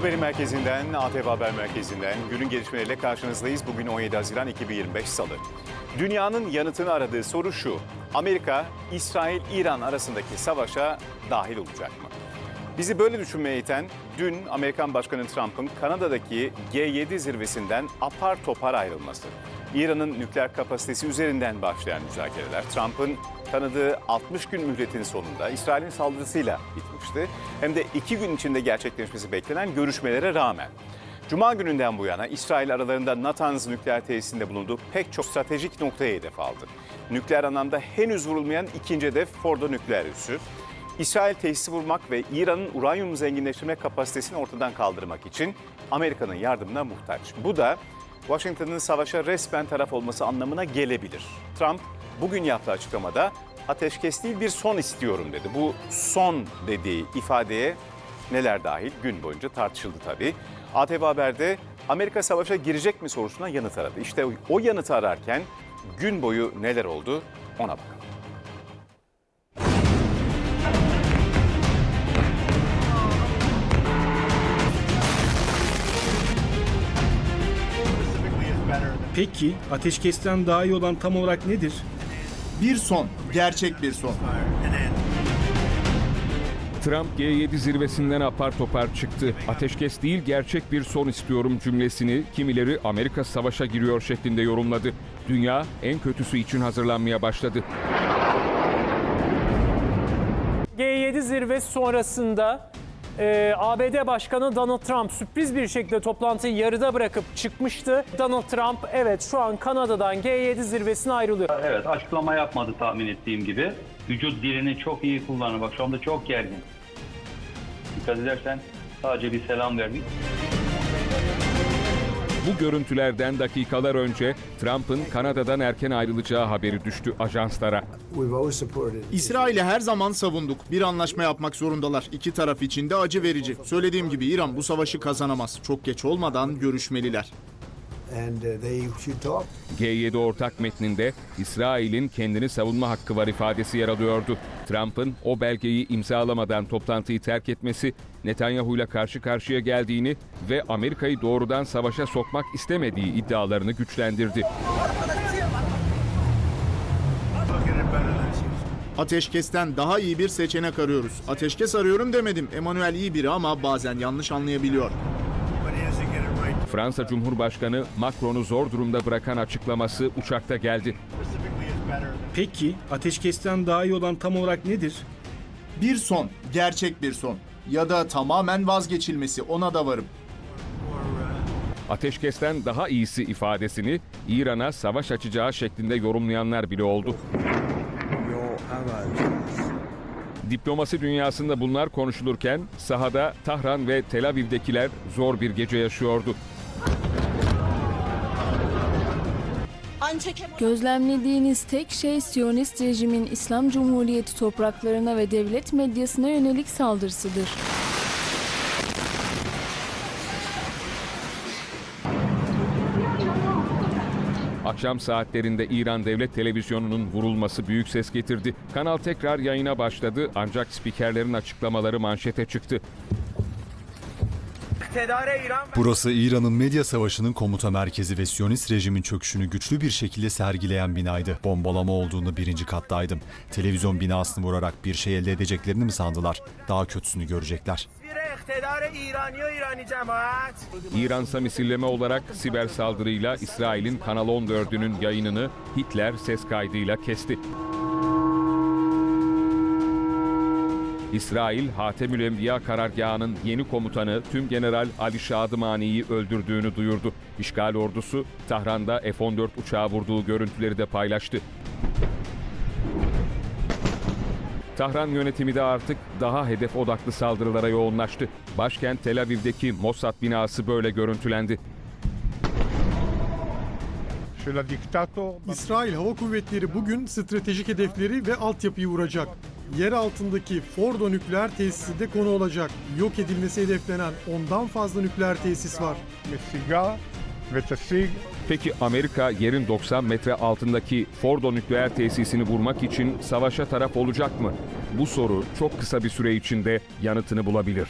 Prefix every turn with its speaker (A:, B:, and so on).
A: Haber merkezinden, ATV Haber Merkezi'nden günün gelişmeleriyle karşınızdayız. Bugün 17 Haziran 2025 Salı. Dünyanın yanıtını aradığı soru şu. Amerika, İsrail, İran arasındaki savaşa dahil olacak mı? Bizi böyle düşünmeye iten dün Amerikan Başkanı Trump'ın Kanada'daki G7 zirvesinden apar topar ayrılması. İran'ın nükleer kapasitesi üzerinden başlayan müzakereler Trump'ın tanıdığı 60 gün mühletin sonunda İsrail'in saldırısıyla bitmişti. Hem de iki gün içinde gerçekleşmesi beklenen görüşmelere rağmen. Cuma gününden bu yana İsrail aralarında Natanz nükleer tesisinde bulunduğu pek çok stratejik noktaya hedef aldı. Nükleer anlamda henüz vurulmayan ikinci hedef Fordo nükleer üssü. İsrail tesisi vurmak ve İran'ın uranyum zenginleştirme kapasitesini ortadan kaldırmak için Amerika'nın yardımına muhtaç. Bu da Washington'ın savaşa resmen taraf olması anlamına gelebilir. Trump bugün yaptığı açıklamada ateşkes değil bir son istiyorum dedi. Bu son dediği ifadeye neler dahil gün boyunca tartışıldı tabii. ATV Haber'de Amerika savaşa girecek mi sorusuna yanıt aradı. İşte o yanıtı ararken gün boyu neler oldu ona bakalım.
B: Peki ateşkesten daha iyi olan tam olarak nedir?
C: Bir son, gerçek bir son.
D: Trump G7 zirvesinden apar topar çıktı. Ateşkes değil gerçek bir son istiyorum cümlesini kimileri Amerika savaşa giriyor şeklinde yorumladı. Dünya en kötüsü için hazırlanmaya başladı.
E: G7 zirvesi sonrasında e, ABD Başkanı Donald Trump sürpriz bir şekilde toplantıyı yarıda bırakıp çıkmıştı. Donald Trump evet şu an Kanada'dan G7 zirvesine ayrılıyor.
F: Evet açıklama yapmadı tahmin ettiğim gibi. Vücut dilini çok iyi kullanır. Bak şu anda çok gergin. Dikkat edersen sadece bir selam verdik.
D: Bu görüntülerden dakikalar önce Trump'ın Kanada'dan erken ayrılacağı haberi düştü ajanslara.
C: İsrail'i her zaman savunduk. Bir anlaşma yapmak zorundalar. İki taraf için de acı verici. Söylediğim gibi İran bu savaşı kazanamaz. Çok geç olmadan görüşmeliler.
D: G7 ortak metninde İsrail'in kendini savunma hakkı var ifadesi yer alıyordu. Trump'ın o belgeyi imzalamadan toplantıyı terk etmesi, Netanyahu'yla karşı karşıya geldiğini ve Amerika'yı doğrudan savaşa sokmak istemediği iddialarını güçlendirdi.
C: Ateşkesten daha iyi bir seçenek arıyoruz. Ateşkes arıyorum demedim. Emanuel iyi biri ama bazen yanlış anlayabiliyor.
D: Fransa Cumhurbaşkanı Macron'u zor durumda bırakan açıklaması uçakta geldi.
B: Peki ateşkesten daha iyi olan tam olarak nedir?
C: Bir son, gerçek bir son. Ya da tamamen vazgeçilmesi ona da varım.
D: Ateşkesten daha iyisi ifadesini İran'a savaş açacağı şeklinde yorumlayanlar bile oldu. Diplomasi dünyasında bunlar konuşulurken sahada Tahran ve Tel Aviv'dekiler zor bir gece yaşıyordu.
G: Gözlemlediğiniz tek şey Siyonist rejimin İslam Cumhuriyeti topraklarına ve devlet medyasına yönelik saldırısıdır.
D: Akşam saatlerinde İran Devlet Televizyonu'nun vurulması büyük ses getirdi. Kanal tekrar yayına başladı ancak spikerlerin açıklamaları manşete çıktı.
H: Burası İran'ın medya savaşının komuta merkezi ve Siyonist rejimin çöküşünü güçlü bir şekilde sergileyen binaydı. Bombalama olduğunu birinci kattaydım. Televizyon binasını vurarak bir şey elde edeceklerini mi sandılar? Daha kötüsünü görecekler.
D: İransa misilleme olarak siber saldırıyla İsrail'in Kanal 14'ünün yayınını Hitler ses kaydıyla kesti. İsrail, Hatemül Enbiya karargahının yeni komutanı Tüm General Ali Şadımani'yi öldürdüğünü duyurdu. İşgal ordusu Tahran'da F-14 uçağı vurduğu görüntüleri de paylaştı. Tahran yönetimi de artık daha hedef odaklı saldırılara yoğunlaştı. Başkent Tel Aviv'deki Mossad binası böyle görüntülendi.
I: İsrail Hava Kuvvetleri bugün stratejik hedefleri ve altyapıyı vuracak. Yer altındaki Fordo nükleer tesisi de konu olacak. Yok edilmesi hedeflenen ondan fazla nükleer tesis var.
D: Peki Amerika yerin 90 metre altındaki Fordo nükleer tesisini vurmak için savaşa taraf olacak mı? Bu soru çok kısa bir süre içinde yanıtını bulabilir.